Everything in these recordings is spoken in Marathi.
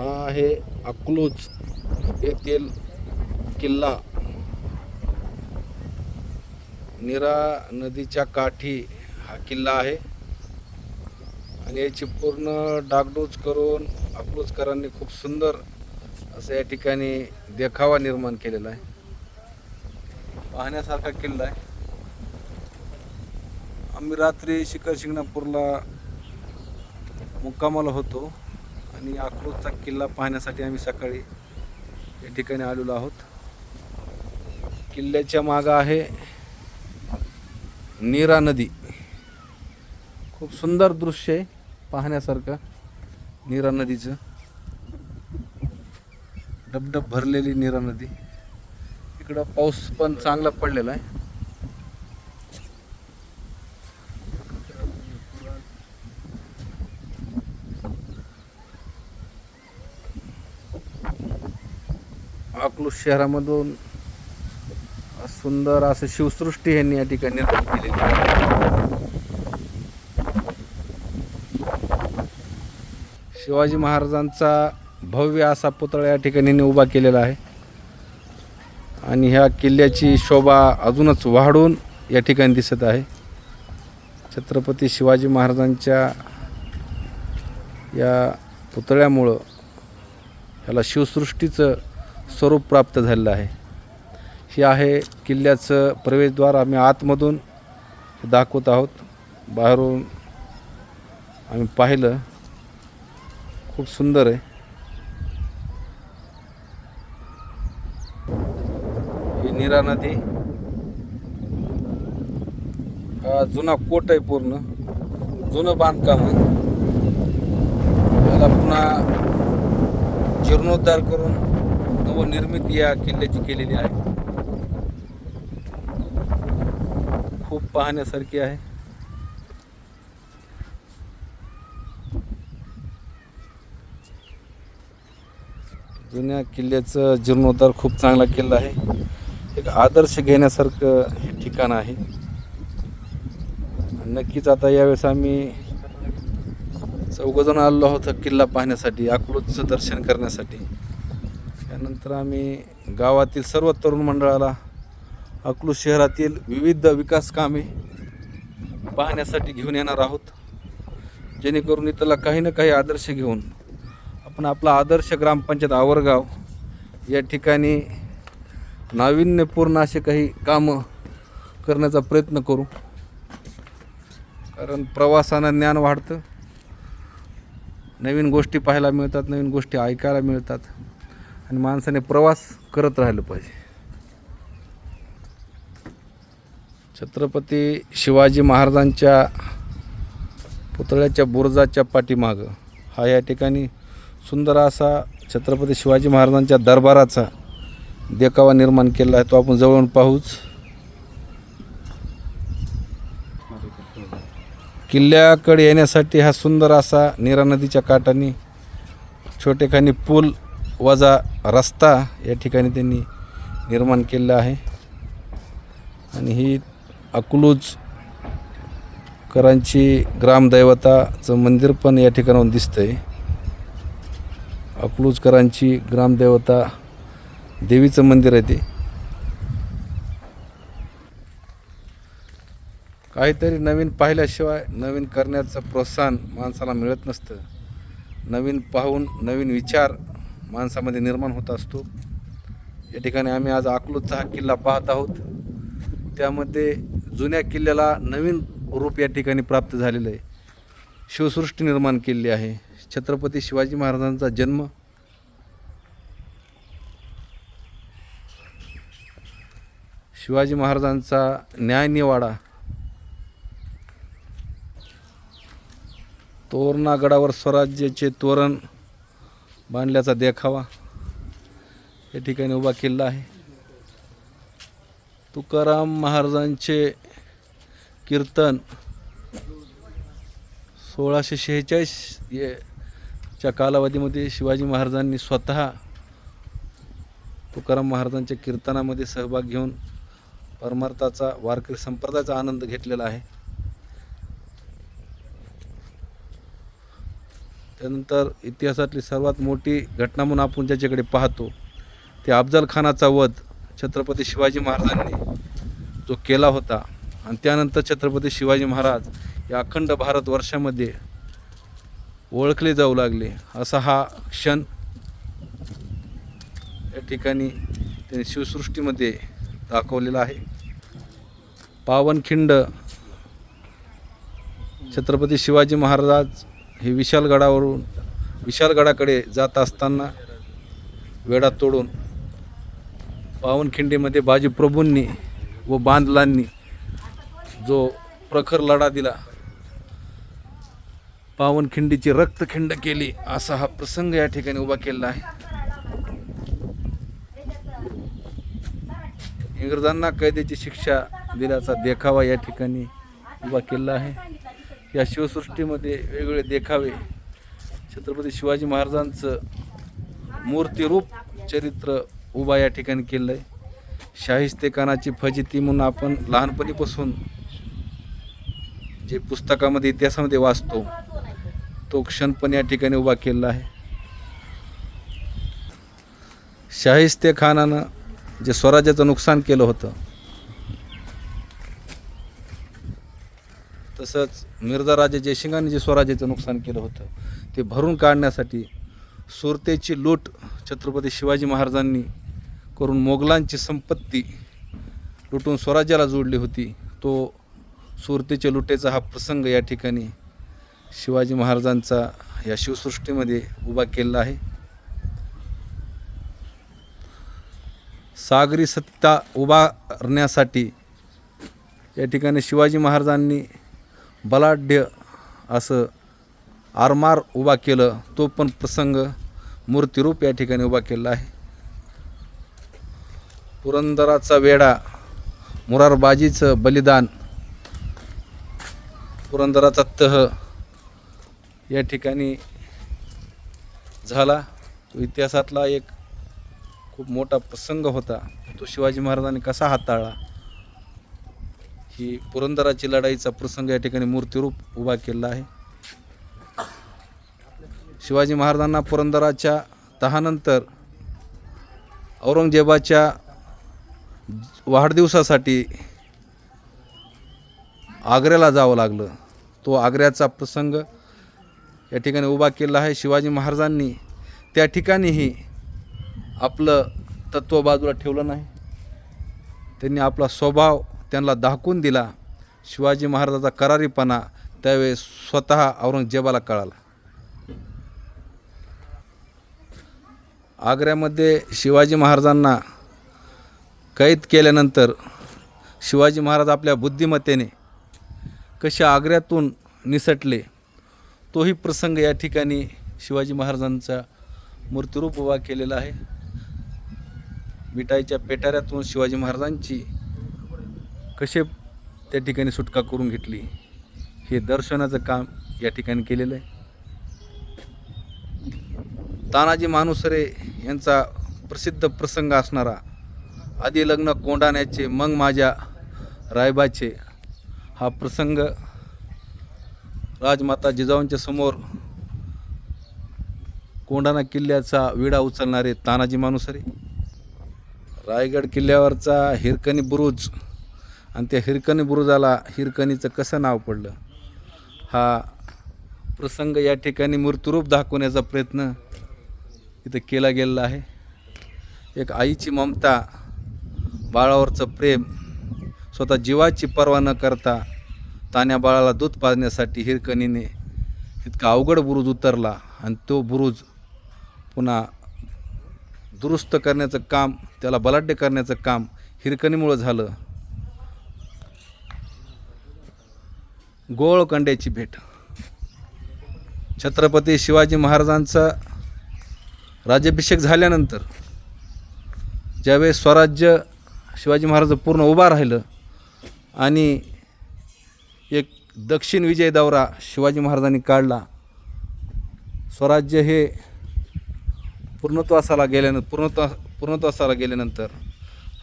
हा आहे अकलूज येथील किल्ला. नीरा नदीच्या काठी हा किल्ला आहे. आणि याची पूर्ण डागडूज करून अकलूजकरांनी खूप सुंदर असं या ठिकाणी देखावा निर्माण केलेला आहे. पाहण्यासारखा किल्ला आहे. आम्ही रात्री शिखर शिंगणापूरला मुक्कामाला होतो. आणि अकलूजचा किल्ला पाहण्यासाठी आम्ही सकाळी या ठिकाणी आलेलो आहोत. किल्ल्याच्या मागं आहे नीरा नदी. खूप सुंदर दृश्य आहे पाहण्यासारखं नीरा नदीचं. डबडब भरलेली नीरा नदी. इकडं पाऊस पण चांगला पडलेला आहे. अकलूज शहरामधून सुंदर असं शिवसृष्टी यांनी या ठिकाणी निर्माण केलेली आहे. शिवाजी महाराजांचा भव्य असा पुतळा या ठिकाणी उभा केलेला आहे आणि ह्या किल्ल्याची शोभा अजूनच वाढून या ठिकाणी दिसत आहे छत्रपती शिवाजी महाराजांच्या या पुतळ्यामुळं ह्याला शिवसृष्टीचं स्वरूप प्राप्त झालेलं आहे. हे आहे किल्ल्याचं प्रवेशद्वार. आम्ही आतमधून दाखवत आहोत. बाहेरून आम्ही पाहिलं. खूप सुंदर आहे. ही नीरा नदी. हा जुना कोट आहे पूर्ण. जुनं बांधकाम आहे. याला पुन्हा जीर्णोद्धार करून निर्मिती या किल्ल्याची केलेली आहे. खूप पाहण्यासारखी आहे. जुन्या किल्ल्याचं जीर्णोद्धार खूप चांगला किल्ला आहे. एक आदर्श घेण्यासारखं हे ठिकाण आहे. नक्कीच आता यावेळेस आम्ही चौघजण आलो आहोत किल्ला पाहण्यासाठी अकलूजचं दर्शन करण्यासाठी. त्यानंतर आम्ही गावातील सर्व तरुण मंडळाला अकलूज शहरातील विविध विकास कामे पाहण्यासाठी घेऊन येणार आहोत. जेणेकरून इथला काही ना काही आदर्श घेऊन आपण आपला आदर्श ग्रामपंचायत आवरगाव या ठिकाणी नाविन्यपूर्ण असे काही कामं करण्याचा प्रयत्न करू. कारण प्रवासानं ज्ञान वाढतं. नवीन गोष्टी पाहायला मिळतात नवीन गोष्टी ऐकायला मिळतात. आणि माणसाने प्रवास करत राहिलं पाहिजे. छत्रपती शिवाजी महाराजांच्या पुतळ्याच्या बुरुजाच्या पाठीमागं हा या ठिकाणी सुंदर असा छत्रपती शिवाजी महाराजांच्या दरबाराचा देखावा निर्माण केला आहे. तो आपण जवळून पाहूच. किल्ल्याकडे येण्यासाठी हा सुंदर असा नीरा नदीच्या काठाने छोटेखानी पूल वजा रस्ता या ठिकाणी त्यांनी निर्माण केलेला आहे. आणि ही अकलूज करांची ग्रामदैवताचं मंदिर पण या ठिकाणाहून दिसतंय. अकलूजकरांची ग्रामदेवता देवीचं मंदिर आहे ते. काहीतरी नवीन पाहिल्याशिवाय नवीन करण्याचं प्रोत्साहन माणसाला मिळत नसतं. नवीन पाहून नवीन विचार माणसामध्ये निर्माण होत असतो. या ठिकाणी आम्ही आज अकलूजचा हा किल्ला पाहत आहोत. त्यामध्ये जुन्या किल्ल्याला नवीन रूप या ठिकाणी प्राप्त झालेलं आहे. शिवसृष्टी निर्माण केलेली आहे. छत्रपती शिवाजी महाराजांचा जन्म. शिवाजी महाराजांचा न्यायनिवाडा तोरणा गडावर स्वराज्याचे तोरण बांधल्याचा देखावा. या ठिकाणी उभा किल्ला आहे. तुकाराम महाराजांचे कीर्तन सोळाशे शेहेचाळीस च्या कालावधीमध्ये शिवाजी महाराजांनी स्वतः तुकाराम महाराजांच्या कीर्तनामध्ये सहभाग घेऊन परमार्थाचा वारकरी संप्रदायाचा आनंद घेतलेला आहे. त्यानंतर इतिहासातली सर्वात मोठी घटना म्हणून आपण ज्याच्याकडे पाहतो ते अफजल खानाचा वध छत्रपती शिवाजी महाराजांनी जो केला होता आणि त्यानंतर छत्रपती शिवाजी महाराज या अखंड भारतवर्षामध्ये ओळखले जाऊ लागले. असा हा क्षण या ठिकाणी त्यांनी शिवसृष्टीमध्ये दाखवलेला आहे. पावनखिंड छत्रपती शिवाजी महाराज हे विशालगडावरून विशालगडाकडे जात असताना वेढा तोडून पावनखिंडीमध्ये बाजीप्रभूंनी व बांधलांनी जो प्रखर लढा दिला पावनखिंडीची रक्तखिंड केली असा हा प्रसंग या ठिकाणी उभा केलेला आहे. इंग्रजांना कैद्याची शिक्षा दिल्याचा देखावा या ठिकाणी उभा केलेला आहे. या शिवसृष्टीमध्ये वेगवेगळे देखावे. छत्रपती शिवाजी महाराजांचं मूर्तिरूप चरित्र उभा या ठिकाणी केलं आहे शाहिस्तेखानाची फजिती म्हणून आपण लहानपणीपासून जे पुस्तकामध्ये इतिहासामध्ये वाचतो तो क्षण पण या ठिकाणी उभा केलेला आहे. शाहिस्ते खानानं जे स्वराज्याचं नुकसान केलं होतं तसंच मिर्झा राजे जयसिंगांनी जे स्वराज्याचं नुकसान केलं होतं. ते भरून काढण्यासाठी सुरतेची लूट छत्रपती शिवाजी महाराजांनी करून मोगलांची संपत्ती लुटून स्वराज्याला जोडली होती. तो सुरतेच्या लुटेचा हा प्रसंग या ठिकाणी शिवाजी महाराजांचा या शिवसृष्टीमध्ये उभा केलेला आहे. सागरी सत्ता उभारण्यासाठी या ठिकाणी शिवाजी महाराजांनी बलाढ्य असं आरमार उभा केलं तो पण प्रसंग मूर्तिरूप या ठिकाणी उभा केलेला आहे. पुरंदराचा वेढा मुरारबाजीचं बलिदान पुरंदराचा तह या ठिकाणी झाला. तो इतिहासातला एक खूप मोठा प्रसंग होता. तो शिवाजी महाराजांनी कसा हाताळला? की पुरंदराची लढाईचा प्रसंग या ठिकाणी मूर्तिरूप उभा केलेला आहे. शिवाजी महाराजांना पुरंदराच्या तहानंतर औरंगजेबाच्या वाढदिवसासाठी आग्र्याला जावं लागलं. तो आग्र्याचा प्रसंग या ठिकाणी उभा केला आहे. शिवाजी महाराजांनी त्या ठिकाणीही आपलं तत्त्व बाजूला ठेवलं नाही. त्यांनी आपला स्वभाव त्यांना दाखवून दिला. शिवाजी महाराजाचा करारीपणा त्यावेळेस स्वतः औरंगजेबाला कळाला. आग्र्यामध्ये शिवाजी महाराजांना कैद केल्यानंतर शिवाजी महाराज आपल्या बुद्धिमत्तेने कसे आग्र्यातून निसटले तोही प्रसंग या ठिकाणी शिवाजी महाराजांचा मूर्तिरूप उभा केलेला आहे. मिठाईच्या पेटाऱ्यातून शिवाजी महाराजांची कसे त्या ठिकाणी सुटका करून घेतली हे दर्शनाचं काम या ठिकाणी केलेलं आहे. तानाजी मानुसरे यांचा प्रसिद्ध प्रसंग असणारा आधी लग्न कोंडाण्याचे मग माझ्या रायबाचे हा प्रसंग राजमाता जिजाऊंच्या समोर कोंढाणा किल्ल्याचा विडा उचलणारे तानाजी मानुसरे रायगड किल्ल्यावरचा हिरकणी बुरुज आणि त्या हिरकणी बुरुजाला हिरकणीचं कसं नाव पडलं? हा प्रसंग या ठिकाणी मृत्यूरूप दाखवण्याचा प्रयत्न इथं केला गेलेला आहे. एक आईची ममता बाळावरचं प्रेम स्वतः जीवाची पर्वा न करता तान्या बाळाला दूध पाजण्यासाठी हिरकणीने इतका अवघड बुरुज उतरला आणि तो बुरुज पुन्हा दुरुस्त करण्याचं काम त्याला बलाढ्य करण्याचं काम हिरकणीमुळं झालं. गोळकंड्याची भेट. छत्रपती शिवाजी महाराजांचा राज्याभिषेक झाल्यानंतर ज्यावेळेस स्वराज्य शिवाजी महाराज पूर्ण उभा राहिलं आणि एक दक्षिण विजय दौरा शिवाजी महाराजांनी काढला स्वराज्य हे पूर्णत्वासाला गेल्यानंतर पूर्णत्वा पूर्णत्वासाला गेल्यानंतर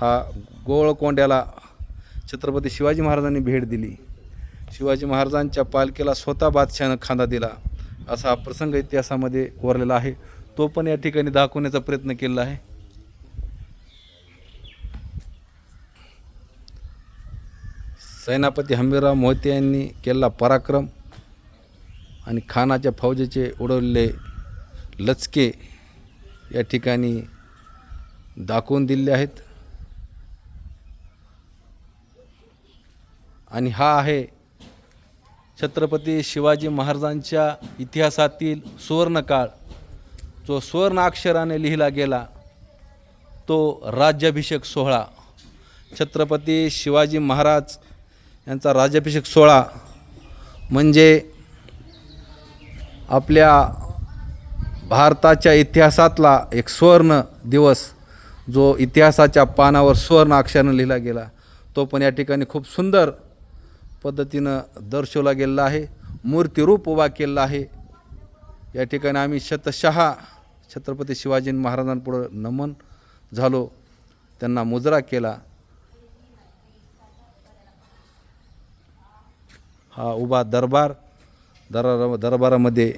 हा गोळकोंड्याला छत्रपती शिवाजी महाराजांनी भेट दिली. शिवाजी महाराजांच्या पालखीला स्वतः बादशहानं खांदा दिला. असा हा प्रसंग इतिहासामध्ये कोरलेला आहे. तो पण या ठिकाणी दाखवण्याचा प्रयत्न केलेला आहे. सेनापती हंबीरराव मोहिते यांनी केलेला पराक्रम आणि खानाच्या फौजेचे उडवलेले लचके या ठिकाणी दाखवून दिले आहेत. आणि हा आहे छत्रपती शिवाजी महाराजांच्या इतिहासातील सुवर्णकाळ जो सुवर्ण अक्षराने लिहिला गेला तो राज्याभिषेक सोहळा. छत्रपती शिवाजी महाराज यांचा राज्याभिषेक सोहळा म्हणजे आपल्या भारताच्या इतिहासातला एक सुवर्ण दिवस जो इतिहासाच्या पानावर सुवर्ण अक्षरानं लिहिला गेला. तो पण या ठिकाणी खूप सुंदर पद्धतीनं दर्शवला गेलेला आहे. मूर्तिरूप उभा केलेला आहे. या ठिकाणी आम्ही शतशहा छत्रपती शिवाजी महाराजांपुढं नमन झालो. त्यांना मुजरा केला. हा उभा दरबार दरा दरबारामध्ये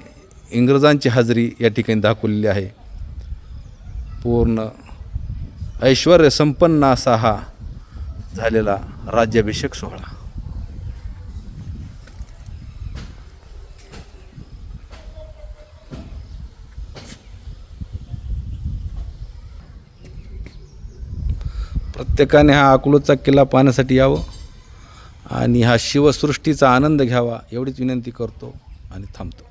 इंग्रजांची हजेरी या ठिकाणी दाखवलेली आहे. पूर्ण ऐश्वर संपन्न असा हा झालेला राज्याभिषेक सोहळा. प्रत्येकाने हा अकलूजचा किल्ला पाहण्यासाठी यावं आणि हा शिवसृष्टीचा आनंद घ्यावा एवढीच विनंती करतो आणि थांबतो.